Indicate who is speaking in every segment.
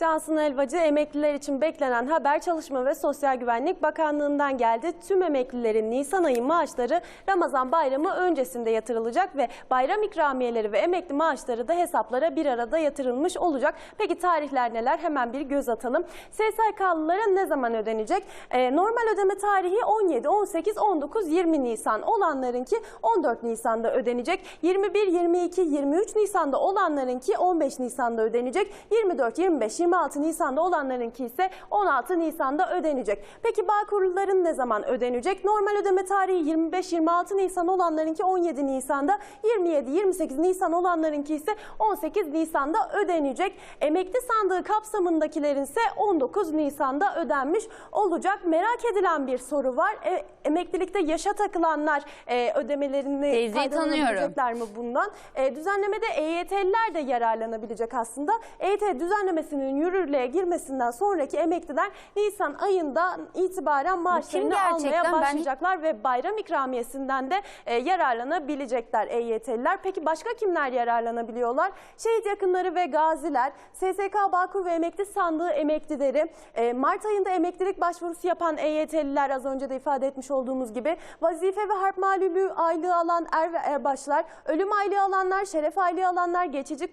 Speaker 1: Cansın Elvacı emekliler için beklenen haber Çalışma ve Sosyal Güvenlik Bakanlığı'ndan geldi. Tüm emeklilerin Nisan ayı maaşları Ramazan bayramı öncesinde yatırılacak ve bayram ikramiyeleri ve emekli maaşları da hesaplara bir arada yatırılmış olacak. Peki tarihler neler? Hemen bir göz atalım. SSK'lılara ne zaman ödenecek? Ee, normal ödeme tarihi 17, 18, 19, 20 Nisan olanlarınki 14 Nisan'da ödenecek. 21, 22, 23 Nisan'da olanlarınki 15 Nisan'da ödenecek. 24, 25, 26 Nisan'da olanlarınki ise 16 Nisan'da ödenecek. Peki Bağkurluların ne zaman ödenecek? Normal ödeme tarihi 25-26 Nisan olanlarınki 17 Nisan'da, 27-28 Nisan olanlarınki ise 18 Nisan'da ödenecek. Emekli sandığı kapsamındakilerin ise 19 Nisan'da ödenmiş olacak. Merak edilen bir soru var. E, emeklilikte yaşa takılanlar e, ödemelerini
Speaker 2: Teyzeyi
Speaker 1: faydalanabilecekler mi bundan? E, düzenlemede EYT'liler de yararlanabilecek aslında. EYT düzenlemesinin yürürlüğe girmesinden sonraki emekliler Nisan ayından itibaren maaşlarını almaya
Speaker 2: Ben
Speaker 1: başlayacaklar ve bayram ikramiyesinden de e, yararlanabilecekler EYT'liler. Peki başka kimler yararlanabiliyorlar? Şehit yakınları ve gaziler, SSK Bağkur ve Emekli Sandığı emeklileri, e, Mart ayında emeklilik başvurusu yapan EYT'liler az önce de ifade etmiş olduğumuz gibi, vazife ve harp malulü aylığı alan er ve erbaşlar, ölüm aylığı alanlar, şeref aylığı alanlar, geçici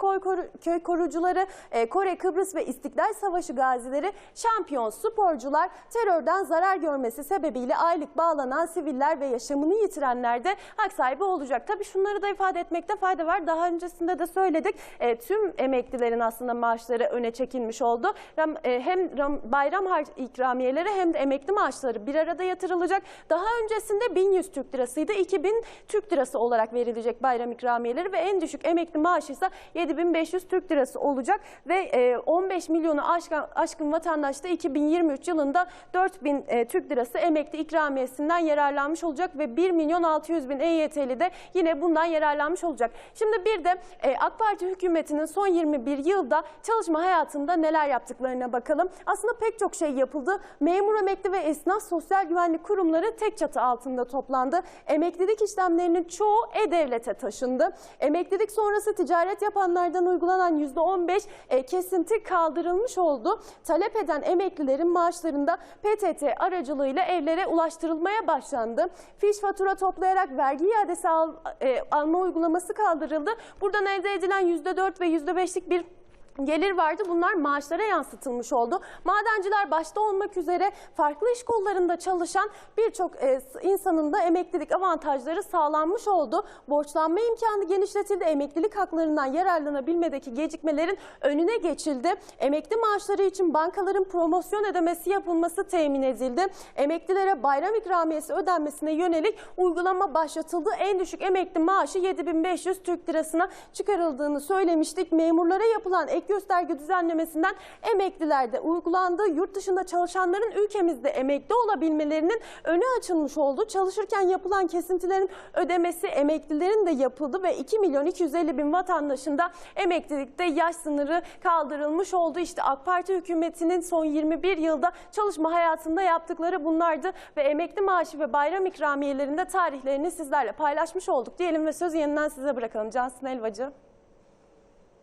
Speaker 1: köy korucuları, e, Kore, Kıbrıs ve İstiklal Savaşı gazileri, şampiyon sporcular, terörden zarar görmesi sebebiyle aylık bağlanan siviller ve yaşamını yitirenler de hak sahibi olacak. Tabii şunları da ifade etmekte fayda var. Daha öncesinde de söyledik. E, tüm emeklilerin aslında maaşları öne çekilmiş oldu. Ram- e, hem ram- bayram ikramiyeleri hem de emekli maaşları bir arada yatırılacak. Daha öncesinde 1100 Türk lirasıydı. 2000 Türk lirası olarak verilecek bayram ikramiyeleri ve en düşük emekli maaşı ise 7500 Türk lirası olacak ve e, 15 milyonu aşkın, aşkın vatandaş da 2023 yılında 4000 e, Türk lirası emekli ikramiyesinden yararlanmış olacak ve 1 milyon 600 bin EYT'li de yine bundan yararlanmış olacak. Şimdi bir de e, AK Parti hükümetinin son 21 yılda çalışma hayatında neler yaptıklarına bakalım. Aslında pek çok şey yapıldı. Memur, emekli ve esnaf sosyal güvenlik kurumları tek çatı altında toplandı. Emeklilik işlemlerinin çoğu E-Devlet'e taşındı. Emeklilik sonrası ticaret yapanlardan uygulanan %15 e, kesinti kaldırılmış oldu. Talep eden emeklilerin maaşlarında PTT aracılığıyla evlere ulaştırılmaya başlandı. Fiş fatura toplayarak vergi iadesi al- e, alma uygulaması kaldırıldı. Buradan elde edilen %4 ve %5'lik bir gelir vardı. Bunlar maaşlara yansıtılmış oldu. Madenciler başta olmak üzere farklı iş kollarında çalışan birçok e, insanın da emeklilik avantajları sağlanmış oldu. Borçlanma imkanı genişletildi. Emeklilik haklarından yararlanabilmedeki gecikmelerin önüne geçildi. Emekli maaşları için bankaların promosyon ödemesi yapılması temin edildi. Emeklilere bayram ikramiyesi ödenmesine yönelik uygulama başlatıldı. En düşük emekli maaşı 7500 Türk lirasına çıkarıldığını söylemiştik. Memurlara yapılan ek gösterge düzenlemesinden emeklilerde uygulandı. Yurt dışında çalışanların ülkemizde emekli olabilmelerinin önü açılmış oldu. Çalışırken yapılan kesintilerin ödemesi emeklilerin de yapıldı ve 2 milyon 250 bin vatandaşın da emeklilikte yaş sınırı kaldırılmış oldu. İşte AK Parti hükümetinin son 21 yılda çalışma hayatında yaptıkları bunlardı ve emekli maaşı ve bayram ikramiyelerinde tarihlerini sizlerle paylaşmış olduk diyelim ve sözü yeniden size bırakalım. Cansın Elvacı.